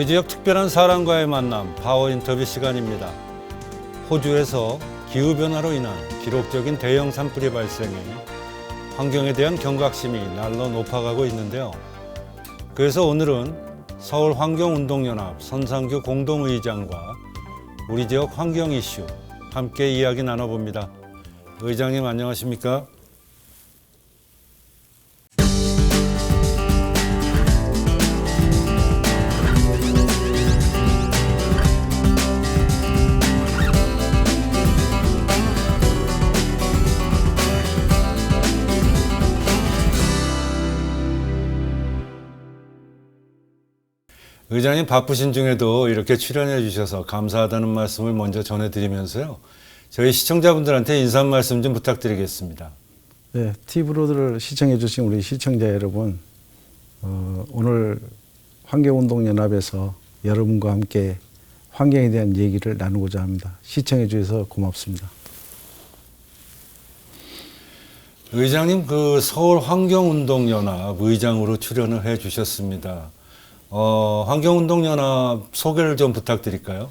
우리 지역 특별한 사람과의 만남 파워 인터뷰 시간입니다. 호주에서 기후 변화로 인한 기록적인 대형 산불이 발생해 환경에 대한 경각심이 날로 높아가고 있는데요. 그래서 오늘은 서울 환경운동연합 선상규 공동의장과 우리 지역 환경 이슈 함께 이야기 나눠봅니다. 의장님 안녕하십니까? 의장님 바쁘신 중에도 이렇게 출연해 주셔서 감사하다는 말씀을 먼저 전해드리면서요. 저희 시청자분들한테 인사 말씀 좀 부탁드리겠습니다. 네, 티브로드를 시청해 주신 우리 시청자 여러분, 어, 오늘 환경운동연합에서 여러분과 함께 환경에 대한 얘기를 나누고자 합니다. 시청해 주셔서 고맙습니다. 의장님 그 서울 환경운동연합 의장으로 출연을 해 주셨습니다. 어, 환경운동연합 소개를 좀 부탁드릴까요?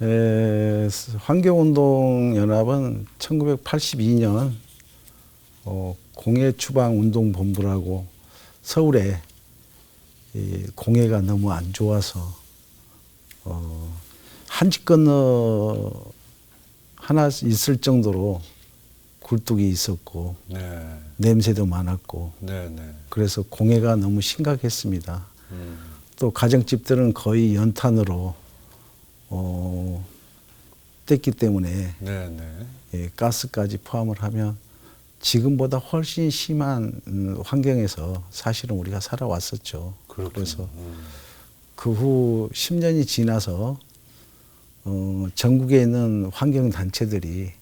에, 환경운동연합은 1982년 어, 공해추방운동본부라고 서울에 이 공해가 너무 안 좋아서 어, 한 집 건너 하나 있을 정도로 굴뚝이 있었고 네, 냄새도 많았고 네, 네. 그래서 공해가 너무 심각했습니다. 음, 또 가정집들은 거의 연탄으로 어, 뗐기 때문에 네, 네. 예, 가스까지 포함을 하면 지금보다 훨씬 심한 음, 환경에서 사실은 우리가 살아왔었죠. 그렇군요. 그래서 음, 그후 10년이 지나서 어, 전국에 있는 환경 단체들이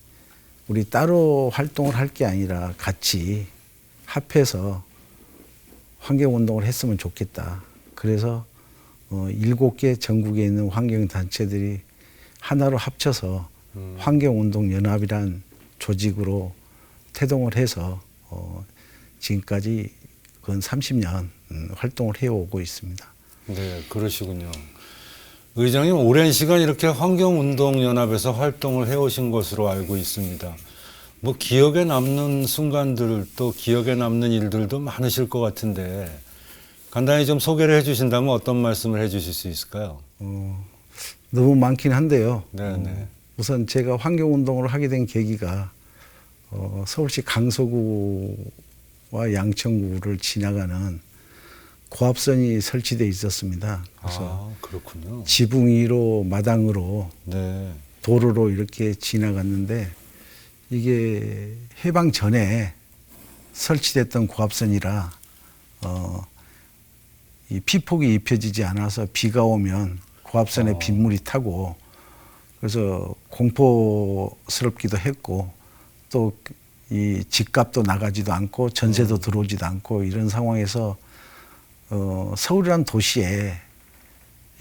우리 따로 활동을 할 게 아니라 같이 합해서 환경 운동을 했으면 좋겠다. 그래서 어, 일곱 개 전국에 있는 환경 단체들이 하나로 합쳐서 음. 환경 운동 연합이란 조직으로 태동을 해서 어, 지금까지 근 30년 음, 활동을 해오고 있습니다. 네, 그러시군요. 의장님 오랜 시간 이렇게 환경운동연합에서 활동을 해오신 것으로 알고 있습니다. 뭐 기억에 남는 순간들 또 기억에 남는 일들도 많으실 것 같은데 간단히 좀 소개를 해주신다면 어떤 말씀을 해주실 수 있을까요? 어, 너무 많긴 한데요. 네, 네. 어, 우선 제가 환경 운동을 하게 된 계기가 어, 서울시 강서구와 양천구를 지나가는 고압선이 설치돼 있었습니다. 그래서 아, 그렇군요. 지붕 위로 마당으로 네, 도로로 이렇게 지나갔는데 이게 해방 전에 설치됐던 고압선이라 어, 이 피폭이 입혀지지 않아서 비가 오면 고압선에 어. 빗물이 타고 그래서 공포스럽기도 했고 또 이 집값도 나가지도 않고 전세도 들어오지도 않고 이런 상황에서 어, 서울이란 도시에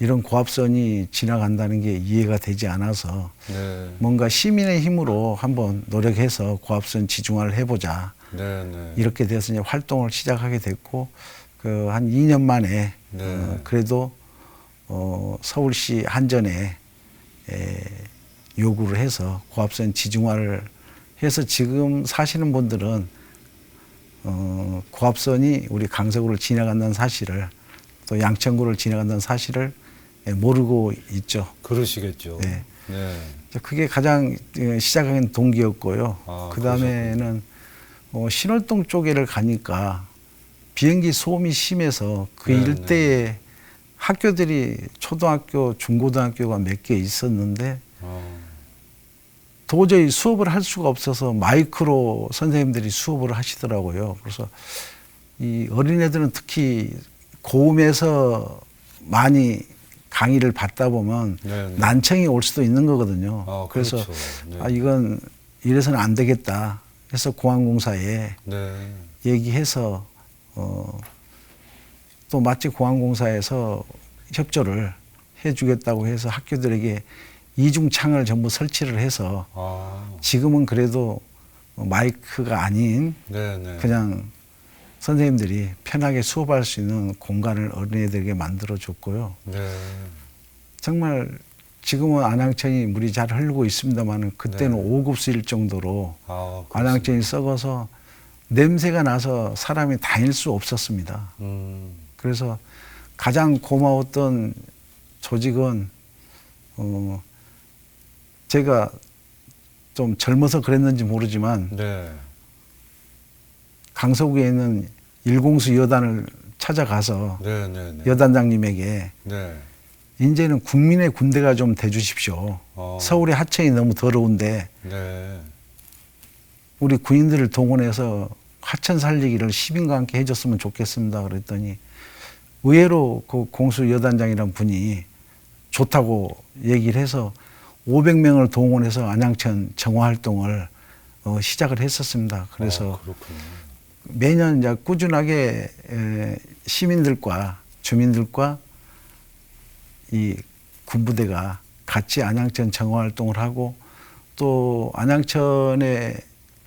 이런 고압선이 지나간다는 게 이해가 되지 않아서 네, 뭔가 시민의 힘으로 한번 노력해서 고압선 지중화를 해보자 네, 네. 이렇게 돼서 이제 활동을 시작하게 됐고 그 한 2년 만에 네. 어, 그래도 어, 서울시 한전에 에, 요구를 해서 고압선 지중화를 해서 지금 사시는 분들은 어, 고압선이 우리 강서구를 지나간다는 사실을 또 양천구를 지나간다는 사실을 예, 모르고 있죠. 그러시겠죠. 네. 네. 그게 가장 예, 시작한 동기였고요. 아, 그 다음에는 어, 신월동 쪽에를 가니까 비행기 소음이 심해서 그 네, 일대에 학교들이 초등학교, 중고등학교가 몇 개 있었는데 어, 도저히 수업을 할 수가 없어서 마이크로 선생님들이 수업을 하시더라고요. 그래서 이 어린애들은 특히 고음에서 많이 강의를 받다 보면 네, 네. 난청이 올 수도 있는 거거든요. 아, 그래서 그렇죠. 네. 아 이건 이래서는 안 되겠다 해서 공항공사에 네. 얘기해서 어, 또 마치 공항공사에서 협조를 해주겠다고 해서 학교들에게 이중 창을 전부 설치를 해서 아, 지금은 그래도 마이크가 아닌 네, 네. 그냥 선생님들이 편하게 수업할 수 있는 공간을 어린애들에게 만들어 줬고요. 네. 정말 지금은 안양천이 물이 잘 흐르고 있습니다만은 그때는 네. 오 5급 수일 정도로 아. 안양천이 썩어서 냄새가 나서 사람이 다닐 수 없었습니다. 음. 그래서 가장 고마웠던 조직은 어 제가 좀 젊어서 그랬는지 모르지만 네. 강서구에 있는 일공수 여단을 찾아가서 네, 네, 네. 여단장님에게 네. 이제는 국민의 군대가 좀 돼주십시오. 어. 서울의 하천이 너무 더러운데 네. 우리 군인들을 동원해서 하천 살리기를 시민과 함께 해줬으면 좋겠습니다. 그랬더니 의외로 그 공수 여단장이란 분이 좋다고 얘기를 해서 500명을 동원해서 안양천 정화 활동을 어, 시작을 했었습니다. 그래서 어, 그렇군요. 매년 이제 꾸준하게 에, 시민들과 주민들과 이 군부대가 같이 안양천 정화 활동을 하고 또 안양천의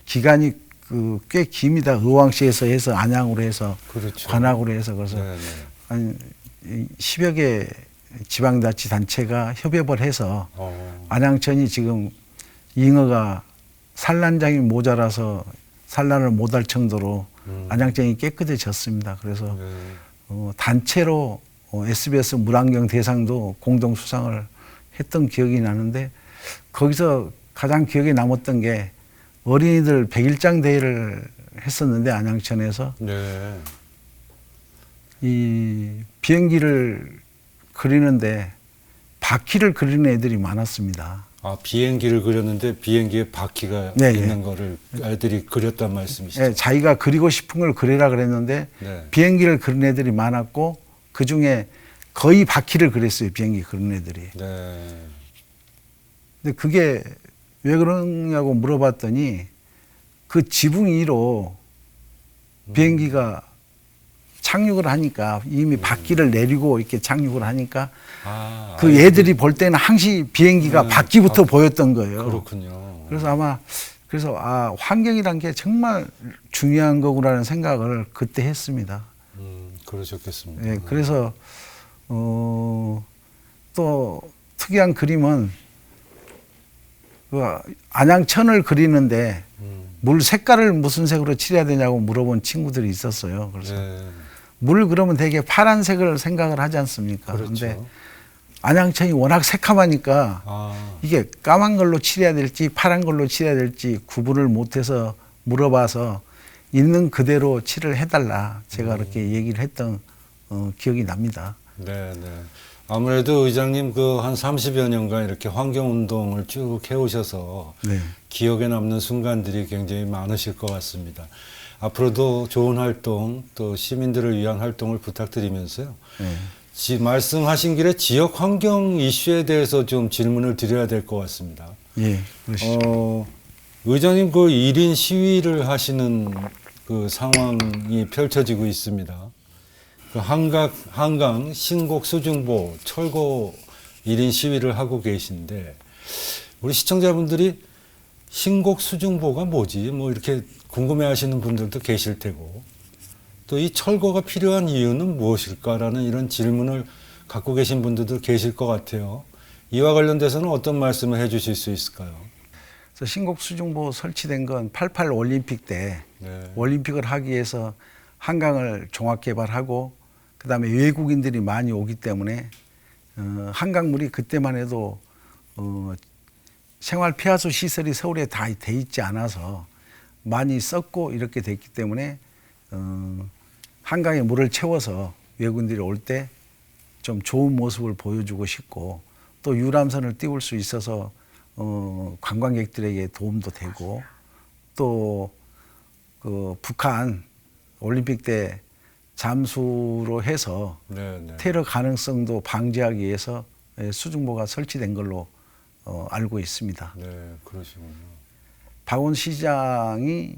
기간이 그 꽤 깁니다. 의왕시에서 해서 안양으로 해서 그렇죠. 관악으로 해서 그래서 네, 네. 한 10여 개 지방자치 단체가 협업을 해서 어. 안양천이 지금 잉어가 산란장이 모자라서 산란을 못할 정도로 음. 안양천이 깨끗해졌습니다. 그래서 네. 어, 단체로 어, SBS 물안경 대상도 공동 수상을 했던 기억이 나는데 거기서 가장 기억에 남았던 게 어린이들 백일장 대회를 했었는데 안양천에서 네. 이 비행기를 그리는데 바퀴를 그리는 애들이 많았습니다. 아, 비행기를 그렸는데 비행기에 바퀴가 네, 있는 거를 애들이 그렸단 말씀이시죠? 예, 자기가 그리고 싶은 걸 그리라 그랬는데 네. 비행기를 그린 애들이 많았고 그 중에 거의 바퀴를 그렸어요. 비행기 그린 애들이. 네. 근데 그게 왜 그러냐고 물어봤더니 그 지붕 위로 비행기가 착륙을 하니까 이미 바퀴를 내리고 이렇게 착륙을 하니까 아, 그 애들이 볼 때는 항시 비행기가 네, 바퀴부터 바- 보였던 거예요. 그렇군요. 그래서 아마 그래서 아 환경이란 게 정말 중요한 거구나라는 생각을 그때 했습니다. 음, 그러셨겠습니다. 예, 그래서 어, 또 특이한 그림은 그 안양천을 그리는데 음, 물 색깔을 무슨 색으로 칠해야 되냐고 물어본 친구들이 있었어요. 그래서 네. 물 그러면 되게 파란색을 생각을 하지 않습니까? 그렇죠. 근데 안양천이 워낙 새카마니까 아, 이게 까만 걸로 칠해야 될지 파란 걸로 칠해야 될지 구분을 못해서 물어봐서 있는 그대로 칠을 해달라 제가 그렇게 얘기를 했던 어, 기억이 납니다. 네, 네. 아무래도 의장님 그 한 30여 년간 이렇게 환경 운동을 쭉 해오셔서 네. 기억에 남는 순간들이 굉장히 많으실 것 같습니다. 앞으로도 좋은 활동 또 시민들을 위한 활동을 부탁드리면서요. 네. 지, 말씀하신 길에 지역 환경 이슈에 대해서 좀 질문을 드려야 될 것 같습니다. 예, 그러시죠. 어, 의장님 그 1인 시위를 하시는 그 상황이 펼쳐지고 있습니다. 그 한강, 한강 신곡 수중보 철거 1인 시위를 하고 계신데 우리 시청자분들이 신곡 수중보가 뭐지? 뭐 이렇게 궁금해 하시는 분들도 계실 테고 또 이 철거가 필요한 이유는 무엇일까라는 이런 질문을 갖고 계신 분들도 계실 것 같아요. 이와 관련돼서는 어떤 말씀을 해 주실 수 있을까요? 그래서 신곡 수중보 설치된 건 88 올림픽 때 네. 올림픽을 하기 위해서 한강을 종합 개발하고 그다음에 외국인들이 많이 오기 때문에 어, 한강물이 그때만 해도 어, 생활 폐하수 시설이 서울에 다 돼 있지 않아서 많이 썩고 이렇게 됐기 때문에 어, 한강에 물을 채워서 외국인들이 올 때 좀 좋은 모습을 보여주고 싶고 또 유람선을 띄울 수 있어서 어, 관광객들에게 도움도 되고 또 그 북한 올림픽 때 잠수로 해서 네, 네. 테러 가능성도 방지하기 위해서 예, 수중보가 설치된 걸로 어, 알고 있습니다. 네, 그러시군요. 박원 시장이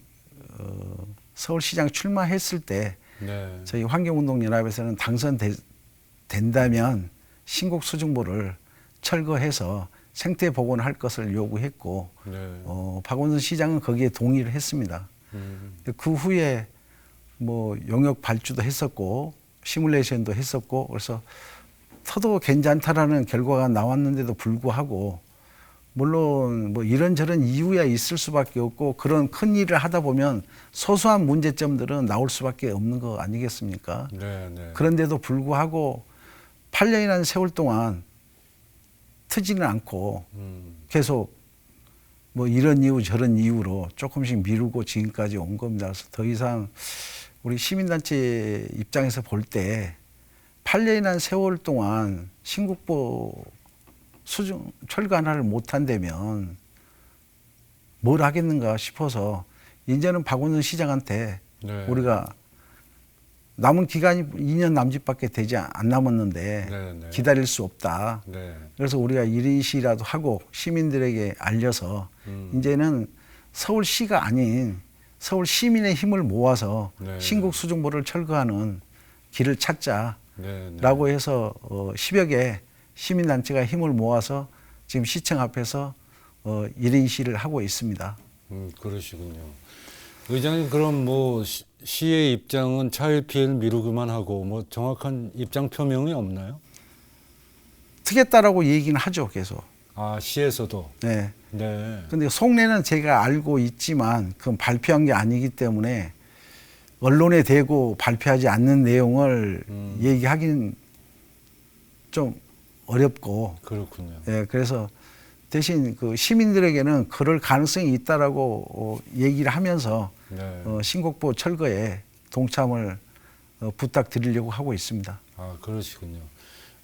어, 서울시장 출마했을 때 네. 저희 환경운동연합에서는 당선된다면 신곡 수중보를 철거해서 생태 복원할 것을 요구했고 네. 어, 박원순 시장은 거기에 동의를 했습니다. 음, 그 후에 뭐 용역 발주도 했었고 시뮬레이션도 했었고 그래서 터도 괜찮다라는 결과가 나왔는데도 불구하고 물론 뭐 이런저런 이유야 있을 수밖에 없고 그런 큰 일을 하다 보면 소소한 문제점들은 나올 수밖에 없는 거 아니겠습니까? 네, 네. 그런데도 불구하고 8년이라는 세월 동안 트지는 않고 음, 계속 뭐 이런 이유 저런 이유로 조금씩 미루고 지금까지 온 겁니다. 그래서 더 이상 우리 시민단체 입장에서 볼 때 8년이라는 세월 동안 신국보 수중 철거 하나를 못 한다면 뭘 하겠는가 싶어서 이제는 박원순 시장한테 네. 우리가 남은 기간이 2년 남짓밖에 되지 안 남았는데 네, 네. 기다릴 수 없다. 네. 그래서 우리가 일인시라도 하고 시민들에게 알려서 음. 이제는 서울시가 아닌 서울 시민의 힘을 모아서 네. 신국 수중보를 철거하는 길을 찾자라고 네, 네. 해서 어, 10여 개 시민단체가 힘을 모아서 지금 시청 앞에서 어, 1인 시를 하고 있습니다. 음, 그러시군요. 의장님 그럼 뭐 시, 시의 입장은 차일피일 미루기만 하고 뭐 정확한 입장 표명이 없나요? 트겠다라고 얘기는 하죠, 계속. 아 시에서도. 네. 네. 근데 속내는 제가 알고 있지만 그건 발표한 게 아니기 때문에 언론에 대고 발표하지 않는 내용을 음. 얘기하긴 좀 어렵고 그렇군요. 예, 그래서 대신 그 시민들에게는 그럴 가능성이 있다라고 어, 얘기를 하면서 네. 어, 신곡보 철거에 동참을 어, 부탁드리려고 하고 있습니다. 아 그러시군요.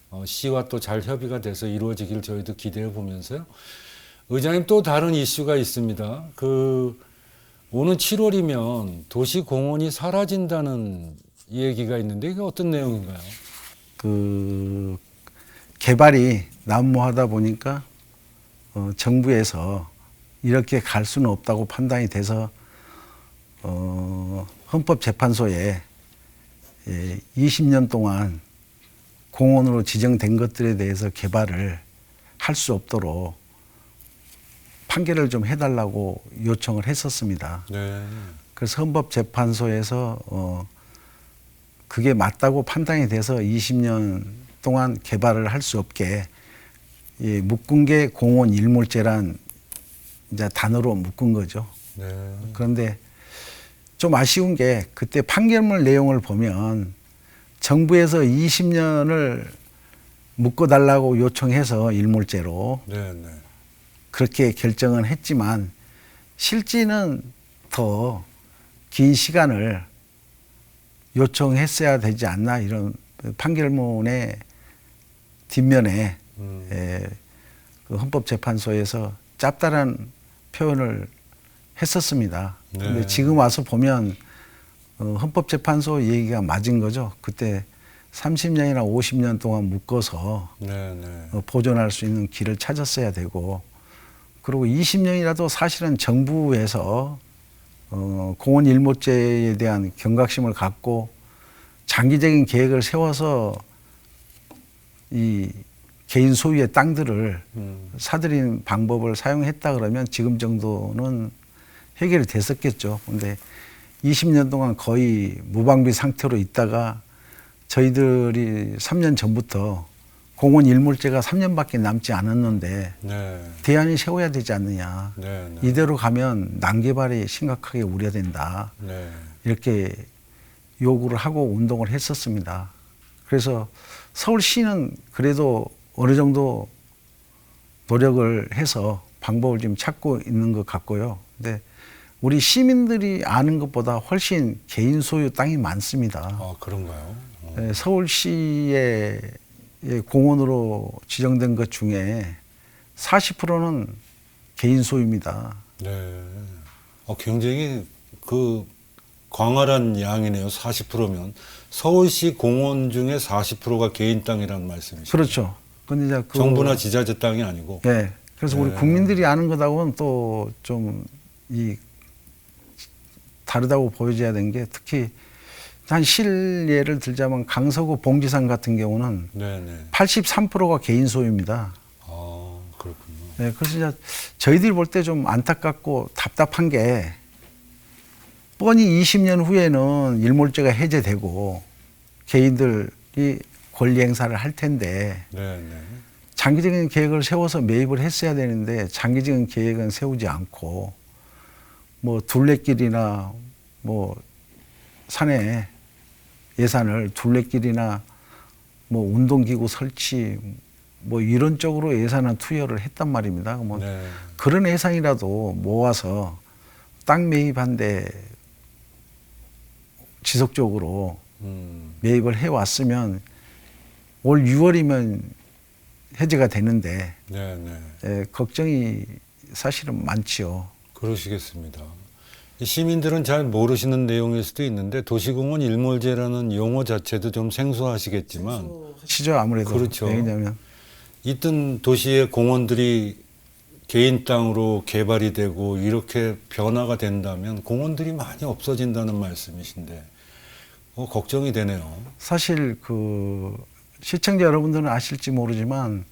어, 시와 또 잘 협의가 돼서 이루어지길 저희도 기대해 보면서요. 의장님 또 다른 이슈가 있습니다. 그 오는 7월이면 도시 공원이 사라진다는 얘기가 있는데 이게 어떤 내용인가요? 그 개발이 난무하다 보니까 어, 정부에서 이렇게 갈 수는 없다고 판단이 돼서 어, 헌법재판소에 예, 20년 동안 공원으로 지정된 것들에 대해서 개발을 할 수 없도록 판결을 좀 해달라고 요청을 했었습니다. 네. 그래서 헌법재판소에서 어 그게 맞다고 판단이 돼서 20년 동안 개발을 할 수 없게 이 묶은 게 공원 일몰제란 이제 단어로 묶은 거죠. 네. 그런데 좀 아쉬운 게 그때 판결문 내용을 보면 정부에서 20년을 묶어달라고 요청해서 일몰제로 네. 네. 그렇게 결정은 했지만 실제는 더 긴 시간을 요청했어야 되지 않나 이런 판결문의 뒷면에 음. 에, 그 헌법재판소에서 짭짤한 표현을 했었습니다. 근데 네. 지금 와서 보면 어, 헌법재판소 얘기가 맞은 거죠. 그때 30년이나 50년 동안 묶어서 네. 네. 어, 보존할 수 있는 길을 찾았어야 되고 그리고 20년이라도 사실은 정부에서 어, 공원 일몰제에 대한 경각심을 갖고 장기적인 계획을 세워서 이 개인 소유의 땅들을 음. 사들인 방법을 사용했다 그러면 지금 정도는 해결이 됐었겠죠. 근데 20년 동안 거의 무방비 상태로 있다가 저희들이 3년 전부터 공원 일몰제가 3년밖에 남지 않았는데 네. 대안이 세워야 되지 않느냐. 네. 네. 이대로 가면 난개발이 심각하게 우려된다. 네. 이렇게 요구를 하고 운동을 했었습니다. 그래서 서울시는 그래도 어느 정도 노력을 해서 방법을 지금 찾고 있는 것 같고요. 근데 우리 시민들이 아는 것보다 훨씬 개인 소유 땅이 많습니다. 아 그런가요? 어. 예, 서울시의 예, 공원으로 지정된 것 중에 40%는 개인 소유입니다. 네. 어, 굉장히 그 광활한 양이네요. 40%면 서울시 공원 중에 40%가 개인 땅이라는 말씀이시죠. 그렇죠. 근데 이제 그 정부나 지자체 땅이 아니고. 예. 그래서 우리 네. 국민들이 아는 것하고는 또 좀 이 다르다고 보여져야 되는 게 특히 한 실예를 들자면 강서구 봉지산 같은 경우는 네, 네. 83%가 개인 소유입니다. 아 그렇군요. 네, 그래서 이제 저희들이 볼 때 좀 안타깝고 답답한 게 뻔히 20년 후에는 일몰제가 해제되고 개인들이 권리 행사를 할 텐데 네, 네. 장기적인 계획을 세워서 매입을 했어야 되는데 장기적인 계획은 세우지 않고 뭐 둘레길이나 뭐 산에 예산을 둘레길이나 뭐 운동기구 설치 뭐 이런 쪽으로 예산은 투여를 했단 말입니다. 뭐 네. 그런 예산이라도 모아서 땅 매입한데 지속적으로 음, 매입을 해 왔으면 올 6월이면 해제가 되는데 네, 네. 예, 걱정이 사실은 많지요. 그러시겠습니다. 이 시민들은 잘 모르시는 내용일 수도 있는데 도시공원 일몰제라는 용어 자체도 좀 생소하시겠지만 시죠 아무래도 그렇죠. 왜냐하면 있던 도시의 공원들이 개인 땅으로 개발이 되고 이렇게 변화가 된다면 공원들이 많이 없어진다는 말씀이신데 어, 걱정이 되네요. 사실 그 시청자 여러분들은 아실지 모르지만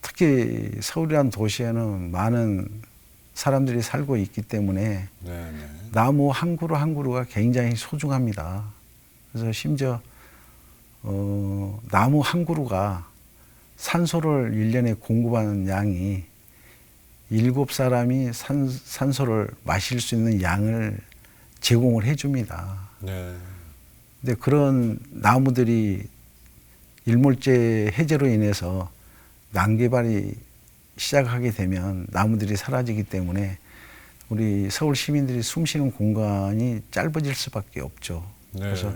특히 서울이라는 도시에는 많은 사람들이 살고 있기 때문에 네, 네. 나무 한 그루 한 그루가 굉장히 소중합니다. 그래서 심지어 어, 나무 한 그루가 산소를 일년에 공급하는 양이 일곱 사람이 산, 산소를 마실 수 있는 양을 제공을 해줍니다. 네. 근데 그런 나무들이 일몰제 해제로 인해서 난개발이 시작하게 되면 나무들이 사라지기 때문에 우리 서울 시민들이 숨쉬는 공간이 짧아질 수밖에 없죠. 네. 그래서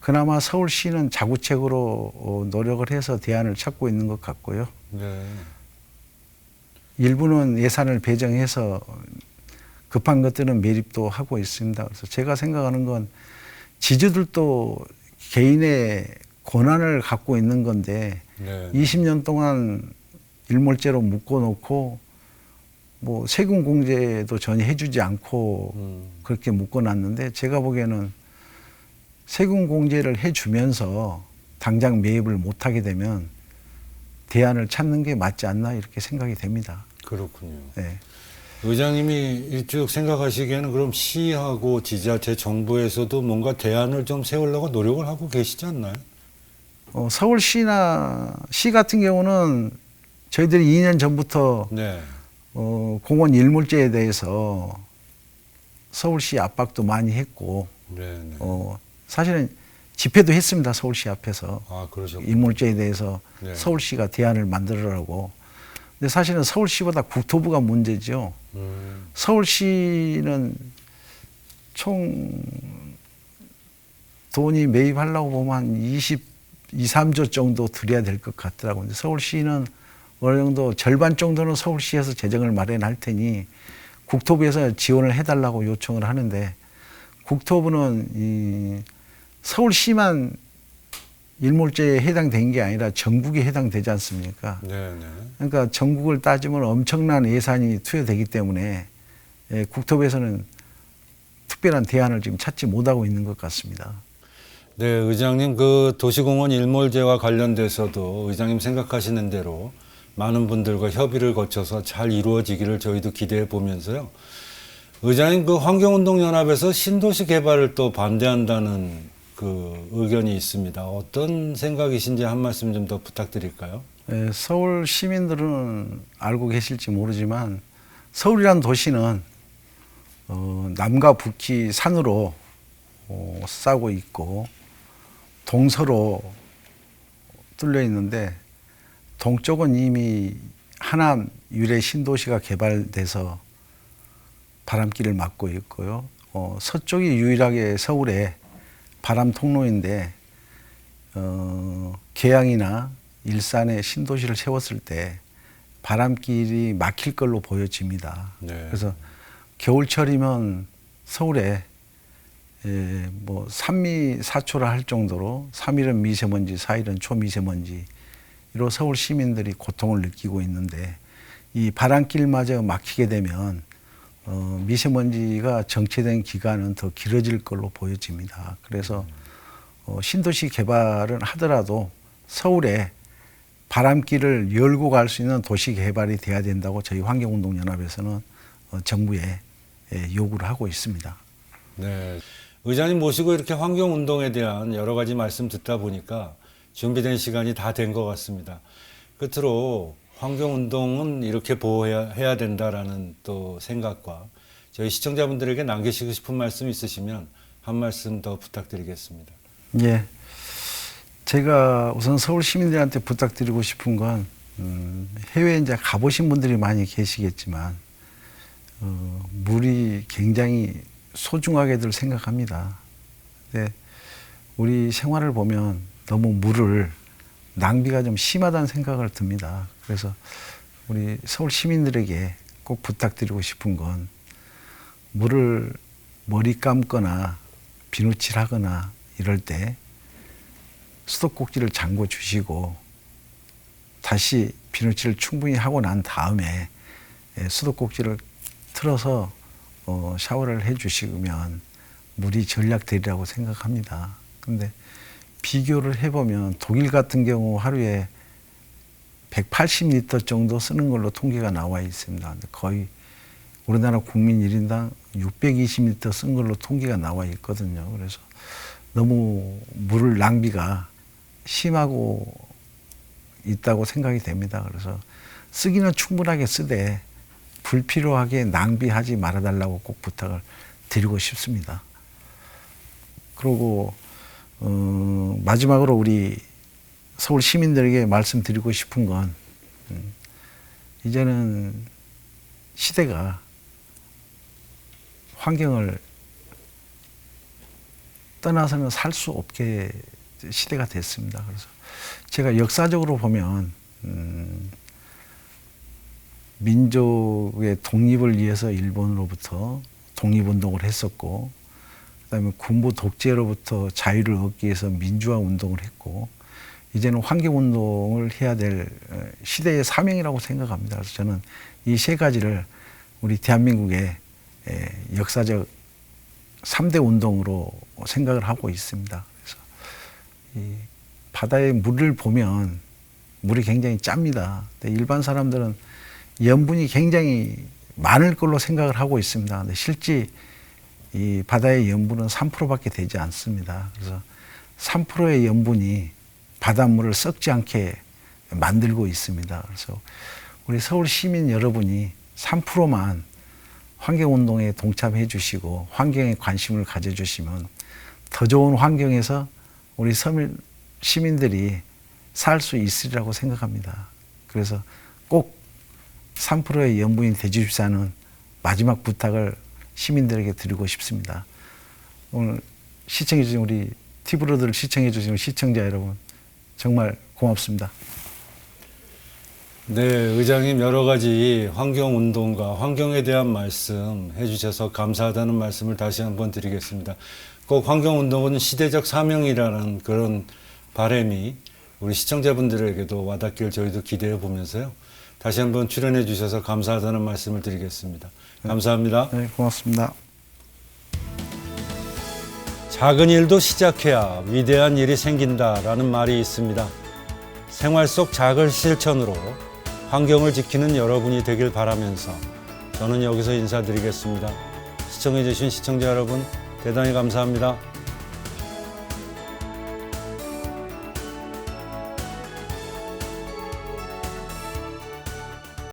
그나마 서울시는 자구책으로 어, 노력을 해서 대안을 찾고 있는 것 같고요. 네. 일부는 예산을 배정해서 급한 것들은 매립도 하고 있습니다. 그래서 제가 생각하는 건 지주들도 개인의 권한을 갖고 있는 건데 네. 20년 동안 일몰제로 묶어놓고 뭐 세금 공제도 전혀 해주지 않고 음, 그렇게 묶어놨는데 제가 보기에는 세금 공제를 해주면서 당장 매입을 못하게 되면 대안을 찾는 게 맞지 않나 이렇게 생각이 됩니다. 그렇군요. 네. 의장님이 일찍 생각하시기에는 그럼 시하고 지자체 정부에서도 뭔가 대안을 좀 세우려고 노력을 하고 계시지 않나요? 어, 서울시나 시 같은 경우는 저희들이 2년 전부터 네. 어, 공원 일몰제에 대해서 서울시 압박도 많이 했고 네, 네. 어, 사실은 집회도 했습니다 서울시 앞에서 아. 일몰제에 대해서 네. 서울시가 대안을 만들어라고. 근데 사실은 서울시보다 국토부가 문제죠. 음, 서울시는 총 돈이 매입하려고 보면 한 20, 2, 3조 정도 들여야 될 것 같더라고요. 서울시는 어느 정도 절반 정도는 서울시에서 재정을 마련할 테니 국토부에서 지원을 해달라고 요청을 하는데 국토부는 이 서울시만 일몰제에 해당된 게 아니라 전국에 해당되지 않습니까? 네, 네. 그러니까 전국을 따지면 엄청난 예산이 투여되기 때문에 예, 국토부에서는 특별한 대안을 지금 찾지 못하고 있는 것 같습니다. 네, 의장님 그 도시공원 일몰제와 관련돼서도 의장님 생각하시는 대로 많은 분들과 협의를 거쳐서 잘 이루어지기를 저희도 기대해 보면서요. 의장님 그 환경운동연합에서 신도시 개발을 또 반대한다는 그 의견이 있습니다. 어떤 생각이신지 한 말씀 좀 더 부탁드릴까요? 예, 서울 시민들은 알고 계실지 모르지만 서울이라는 도시는 어, 남과 북이 산으로 어, 싸고 있고 동서로 뚫려 있는데 동쪽은 이미 하남 유래 신도시가 개발돼서 바람길을 막고 있고요. 어, 서쪽이 유일하게 서울의 바람 통로인데 어, 계양이나 일산에 신도시를 세웠을 때 바람길이 막힐 걸로 보여집니다. 네. 그래서 겨울철이면 서울에 예, 뭐 산미 사초라 할 정도로 3일은 미세먼지, 4일은 초미세먼지 이로 서울 시민들이 고통을 느끼고 있는데 이 바람길마저 막히게 되면 어, 미세먼지가 정체된 기간은 더 길어질 걸로 보여집니다. 그래서 어, 신도시 개발은 하더라도 서울에 바람길을 열고 갈 수 있는 도시 개발이 돼야 된다고 저희 환경운동연합에서는 어, 정부에 예, 요구를 하고 있습니다. 네. 의장님 모시고 이렇게 환경 운동에 대한 여러 가지 말씀 듣다 보니까 준비된 시간이 다 된 것 같습니다. 끝으로 환경 운동은 이렇게 보호해야 해야 된다라는 또 생각과 저희 시청자분들에게 남기시고 싶은 말씀 있으시면 한 말씀 더 부탁드리겠습니다. 예. 제가 우선 서울 시민들한테 부탁드리고 싶은 건 음, 해외에 이제 가보신 분들이 많이 계시겠지만 어, 물이 굉장히 소중하게들 생각합니다. 근데 우리 생활을 보면 너무 물을 낭비가 좀 심하다는 생각을 듭니다. 그래서 우리 서울 시민들에게 꼭 부탁드리고 싶은 건 물을 머리 감거나 비누칠하거나 이럴 때 수도꼭지를 잠궈 주시고 다시 비누칠을 충분히 하고 난 다음에 예, 수도꼭지를 틀어서 어, 샤워를 해 주시면 물이 전략되리라고 생각합니다. 근데 비교를 해보면 독일 같은 경우 하루에 180리터 정도 쓰는 걸로 통계가 나와 있습니다. 거의 우리나라 국민 1인당 620리터 쓴 걸로 통계가 나와 있거든요. 그래서 너무 물 낭비가 심하고 있다고 생각이 됩니다. 그래서 쓰기는 충분하게 쓰되 불필요하게 낭비하지 말아달라고 꼭 부탁을 드리고 싶습니다. 그리고 어, 마지막으로 우리 서울 시민들에게 말씀드리고 싶은 건 음, 이제는 시대가 환경을 떠나서는 살 수 없게 시대가 됐습니다. 그래서 제가 역사적으로 보면 음, 민족의 독립을 위해서 일본으로부터 독립운동을 했었고 그다음에 군부 독재로부터 자유를 얻기 위해서 민주화 운동을 했고 이제는 환경 운동을 해야 될 어, 시대의 사명이라고 생각합니다. 그래서 저는 이 세 가지를 우리 대한민국의 에, 역사적 삼대 운동으로 생각을 하고 있습니다. 그래서 이 바다의 물을 보면 물이 굉장히 짭니다. 근데 일반 사람들은 염분이 굉장히 많을 걸로 생각을 하고 있습니다. 근데 실제 이 바다의 염분은 3%밖에 되지 않습니다. 그래서 3%의 염분이 바닷물을 썩지 않게 만들고 있습니다. 그래서 우리 서울 시민 여러분이 3%만 환경운동에 동참해 주시고 환경에 관심을 가져 주시면 더 좋은 환경에서 우리 서울 시민들이 살 수 있으리라고 생각합니다. 그래서 꼭 3%의 염분이 되주십사는 마지막 부탁을 시민들에게 드리고 싶습니다. 오늘 시청해 주신 우리 티브로드를 시청해 주신 시청자 여러분 정말 고맙습니다. 네, 의장님 여러 가지 환경 운동과 환경에 대한 말씀 해주셔서 감사하다는 말씀을 다시 한번 드리겠습니다. 꼭 환경 운동은 시대적 사명이라는 그런 바람이 우리 시청자분들에게도 와닿길 저희도 기대해 보면서요. 다시 한번 출연해 주셔서 감사하다는 말씀을 드리겠습니다. 감사합니다. 네, 고맙습니다. 작은 일도 시작해야 위대한 일이 생긴다라는 말이 있습니다. 생활 속 작은 실천으로 환경을 지키는 여러분이 되길 바라면서 저는 여기서 인사드리겠습니다. 시청해주신 시청자 여러분 대단히 감사합니다.